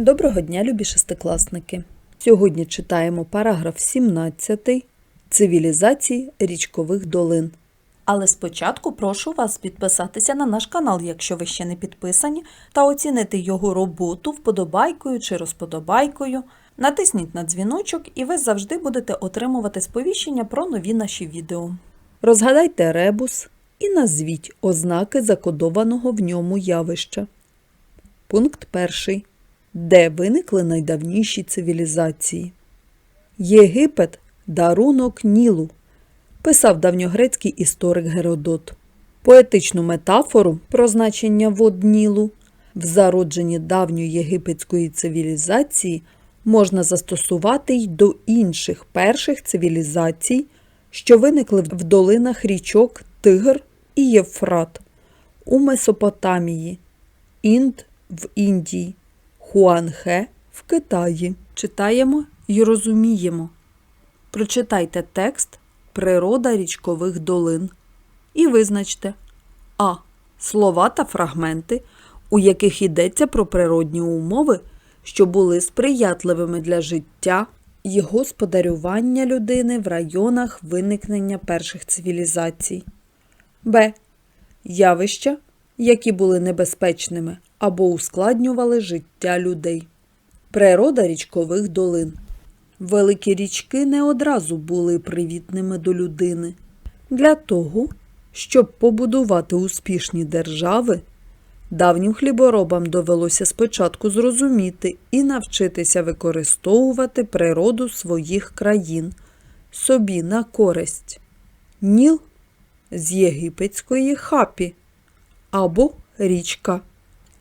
Доброго дня, любі шестикласники! Сьогодні читаємо параграф 17 Цивілізації річкових долин. Але спочатку прошу вас підписатися на наш канал, якщо ви ще не підписані, та оцінити його роботу вподобайкою чи розподобайкою. Натисніть на дзвіночок, і ви завжди будете отримувати сповіщення про нові наші відео. Розгадайте ребус і назвіть ознаки закодованого в ньому явища. Пункт перший. Де виникли найдавніші цивілізації? Єгипет дарунок Нілу, писав давньогрецький історик Геродот. Поетичну метафору про значення вод Нілу в зародженні давньої єгипетської цивілізації можна застосувати й до інших перших цивілізацій, що виникли в долинах річок Тигр і Євфрат у Месопотамії, Інд в Індії, Хуанхе в Китаї. Читаємо і розуміємо. Прочитайте текст Природа річкових долин і визначте А. Слова та фрагменти, у яких йдеться про природні умови, що були сприятливими для життя і господарювання людини в районах виникнення перших цивілізацій. Б. Явища, які були небезпечними або ускладнювали життя людей. Природа річкових долин. Великі річки не одразу були привітними до людини. Для того, щоб побудувати успішні держави, давнім хліборобам довелося спочатку зрозуміти і навчитися використовувати природу своїх країн собі на користь. Ніл з єгипетської хапі або річка,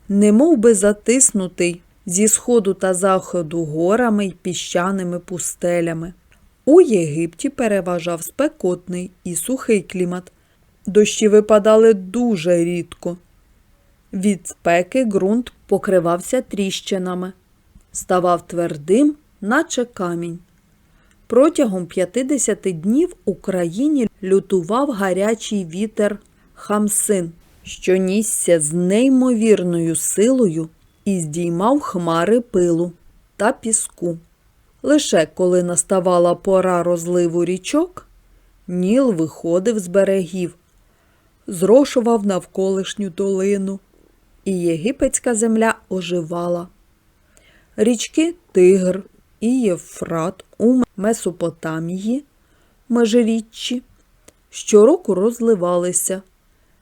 немов би затиснутий зі сходу та заходу горами й піщаними пустелями. У Єгипті переважав спекотний і сухий клімат. Дощі випадали дуже рідко. Від спеки ґрунт покривався тріщинами, ставав твердим, наче камінь. Протягом 50 днів у країні лютував гарячий вітер Хамсин, що нісся з неймовірною силою і здіймав хмари пилу та піску. Лише коли наставала пора розливу річок, Ніл виходив з берегів, зрошував навколишню долину, і єгипетська земля оживала. Річки Тигр і Євфрат у Месопотамії, межиріччі, щороку розливалися,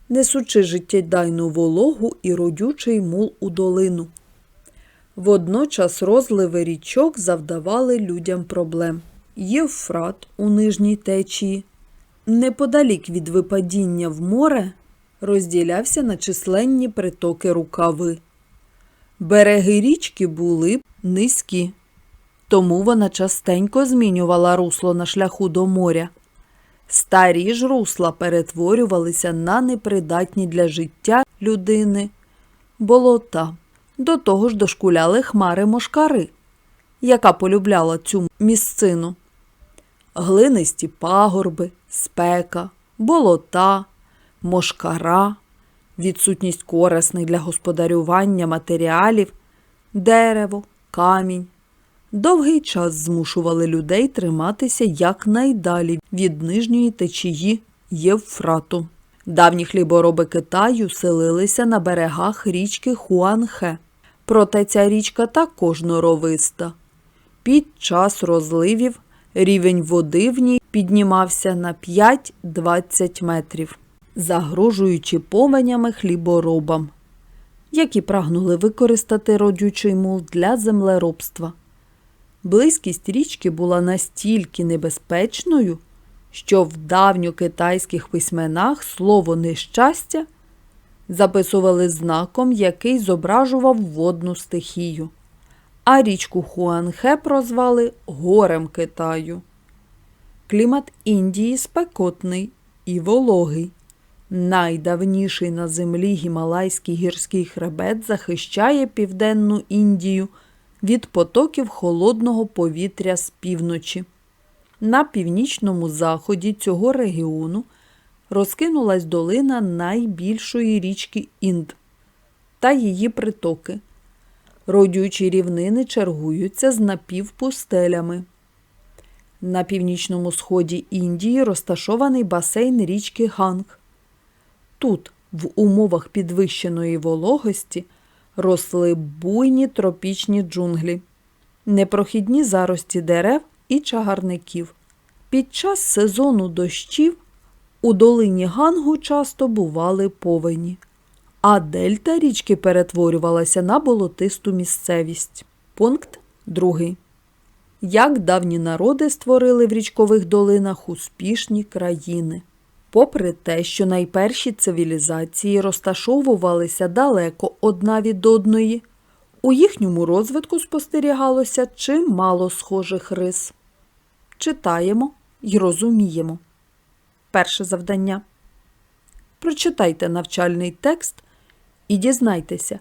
несучи життєдайну вологу і родючий мул у долину. Водночас розливи річок завдавали людям проблем. Євфрат у нижній течії, неподалік від випадіння в море, розділявся на численні притоки рукави. Береги річки були низькі, тому вона частенько змінювала русло на шляху до моря. Старі ж русла перетворювалися на непридатні для життя людини болота. До того ж дошкуляли хмари мошкари, яка полюбляла цю місцину. Глинисті пагорби, спека, болота, мошкара, відсутність корисних для господарювання матеріалів, дерево, камінь. Довгий час змушували людей триматися якнайдалі від нижньої течії Євфрату. Давні хлібороби Китаю селилися на берегах річки Хуанхе. Проте ця річка також норовиста. Під час розливів рівень води в ній піднімався на 5-20 метрів, загрожуючи повенями хліборобам, які прагнули використати родючий мул для землеробства. Близькість річки була настільки небезпечною, що в давньокитайських письменах слово нещастя записували знаком, який зображував водну стихію, а річку Хуанхе прозвали горем Китаю. Клімат Індії спекотний і вологий. Найдавніший на землі гімалайський гірський хребет захищає Південну Індію від потоків холодного повітря з півночі. На північному заході цього регіону розкинулась долина найбільшої річки Інд та її притоки Родючі рівнини чергуються з напівпустелями. На північному сході Індії розташований басейн річки Ганг. Тут, в умовах підвищеної вологості, росли буйні тропічні джунглі, непрохідні зарості дерев і чагарників. Під час сезону дощів у долині Гангу часто бували повені, а дельта річки перетворювалася на болотисту місцевість. Пункт 2. Як давні народи створили в річкових долинах успішні країни. Попри те, що найперші цивілізації розташовувалися далеко одна від одної, у їхньому розвитку спостерігалося чимало схожих рис. Читаємо і розуміємо. Перше завдання. Прочитайте навчальний текст і дізнайтеся,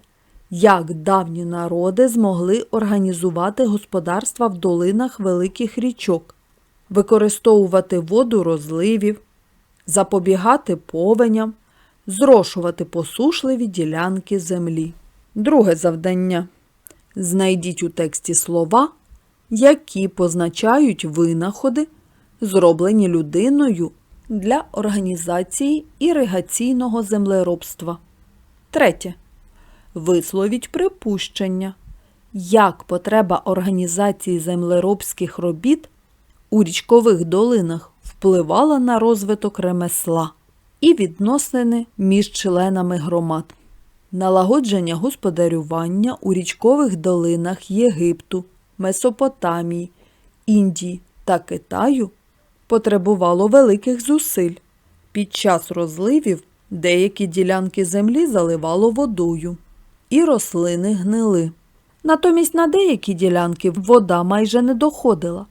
як давні народи змогли організувати господарства в долинах великих річок, використовувати воду розливів, запобігати повеням, зрошувати посушливі ділянки землі. Друге завдання. Знайдіть у тексті слова, які позначають винаходи, зроблені людиною для організації іригаційного землеробства. Третє. Висловіть припущення, як потреба організації землеробських робіт у річкових долинах впливала на розвиток ремесла і відносини між членами громад. Налагодження господарювання у річкових долинах Єгипту, Месопотамії, Індії та Китаю потребувало великих зусиль. Під час розливів деякі ділянки землі заливало водою, і рослини гнили. Натомість на деякі ділянки вода майже не доходила,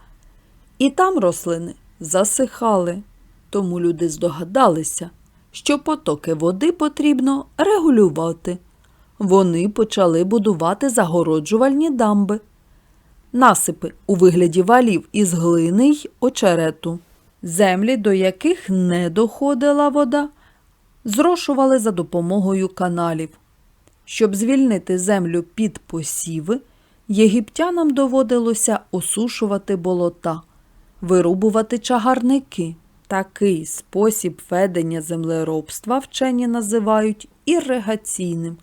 і там рослини засихали. Тому люди здогадалися, що потоки води потрібно регулювати. Вони почали будувати загороджувальні дамби, насипи у вигляді валів із глини й очерету. Землі, до яких не доходила вода, зрошували за допомогою каналів. Щоб звільнити землю під посіви, єгиптянам доводилося осушувати болота, вирубувати чагарники. Такий спосіб ведення землеробства вчені називають іригаційним,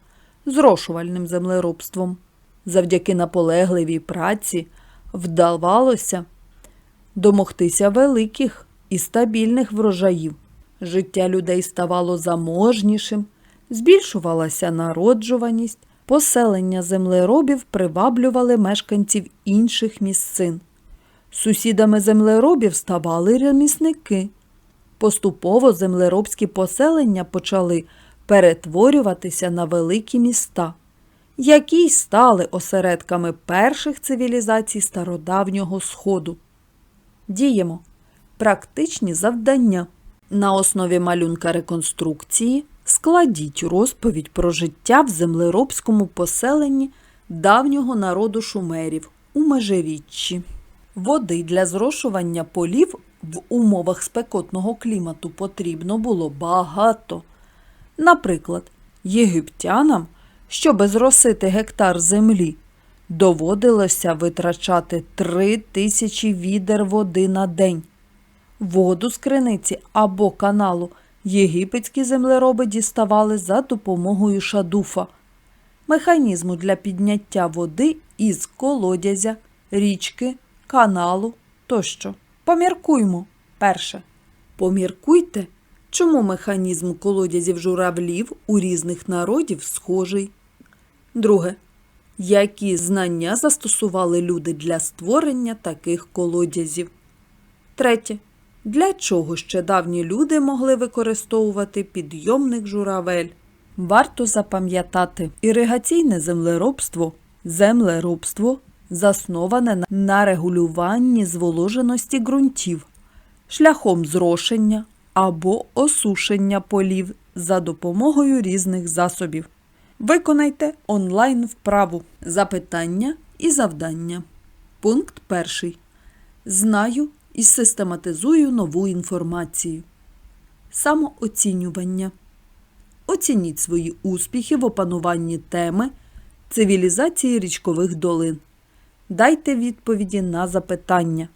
зрошувальним землеробством. Завдяки наполегливій праці вдавалося домогтися великих і стабільних врожаїв. Життя людей ставало заможнішим, збільшувалася народжуваність, поселення землеробів приваблювали мешканців інших місцин. Сусідами землеробів ставали ремісники. Поступово землеробські поселення почали перетворюватися на великі міста, які й стали осередками перших цивілізацій стародавнього Сходу. Діємо. Практичні завдання. На основі малюнка реконструкції складіть розповідь про життя в землеробському поселенні давнього народу шумерів у межиріччі. Води для зрошування полів в умовах спекотного клімату потрібно було багато. Наприклад, єгиптянам, щоб зросити гектар землі, доводилося витрачати три тисячі відер води на день. Воду з криниці або каналу єгипетські землероби діставали за допомогою шадуфа, механізму для підняття води із колодязя, річки, каналу тощо. Поміркуймо. Перше. Поміркуйте, чому механізм колодязів журавлів у різних народів схожий. Друге. Які знання застосували люди для створення таких колодязів? Третє. Для чого ще давні люди могли використовувати підйомник журавель? Варто запам'ятати, іригаційне землеробство, землеробство засноване на- регулюванні зволоженості ґрунтів шляхом зрошення або осушення полів за допомогою різних засобів. Виконайте онлайн вправу запитання і завдання. Пункт перший. Знаю і систематизую нову інформацію. Самооцінювання. Оцініть свої успіхи в опануванні теми цивілізації річкових долин. Дайте відповіді на запитання.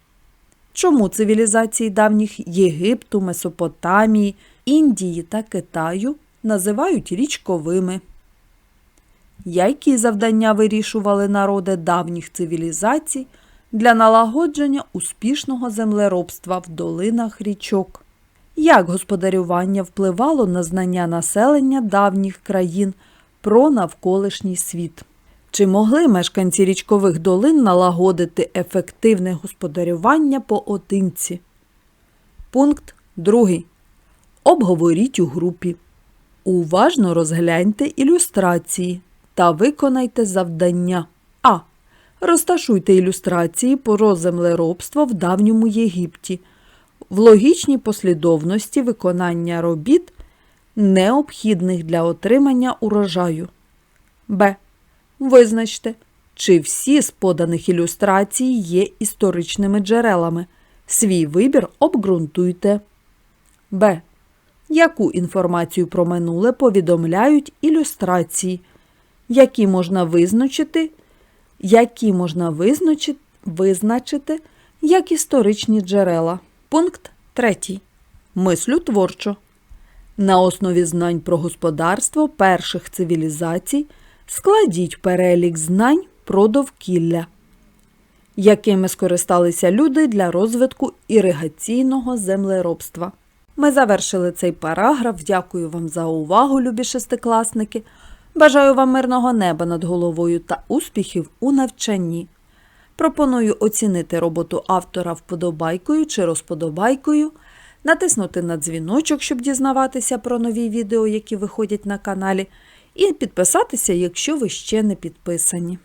Чому цивілізації давніх Єгипту, Месопотамії, Індії та Китаю називають річковими? Які завдання вирішували народи давніх цивілізацій для налагодження успішного землеробства в долинах річок? Як господарювання впливало на знання населення давніх країн про навколишній світ? Чи могли мешканці річкових долин налагодити ефективне господарювання поодинці? Пункт 2. Обговоріть у групі. Уважно розгляньте ілюстрації та виконайте завдання. А. Розташуйте ілюстрації про землеробство в давньому Єгипті в логічній послідовності виконання робіт, необхідних для отримання урожаю. Б. Визначте, чи всі з поданих ілюстрацій є історичними джерелами. Свій вибір обґрунтуйте. Б. Яку інформацію про минуле повідомляють ілюстрації, які можна визначити, які можна визначити, визначити як історичні джерела. Пункт 3. Мислю творчо. На основі знань про господарство перших цивілізацій складіть перелік знань про довкілля, якими скористалися люди для розвитку іригаційного землеробства. Ми завершили цей параграф. Дякую вам за увагу, любі шестикласники. Бажаю вам мирного неба над головою та успіхів у навчанні. Пропоную оцінити роботу автора вподобайкою чи розподобайкою, натиснути на дзвіночок, щоб дізнаватися про нові відео, які виходять на каналі, і підписатися, якщо ви ще не підписані.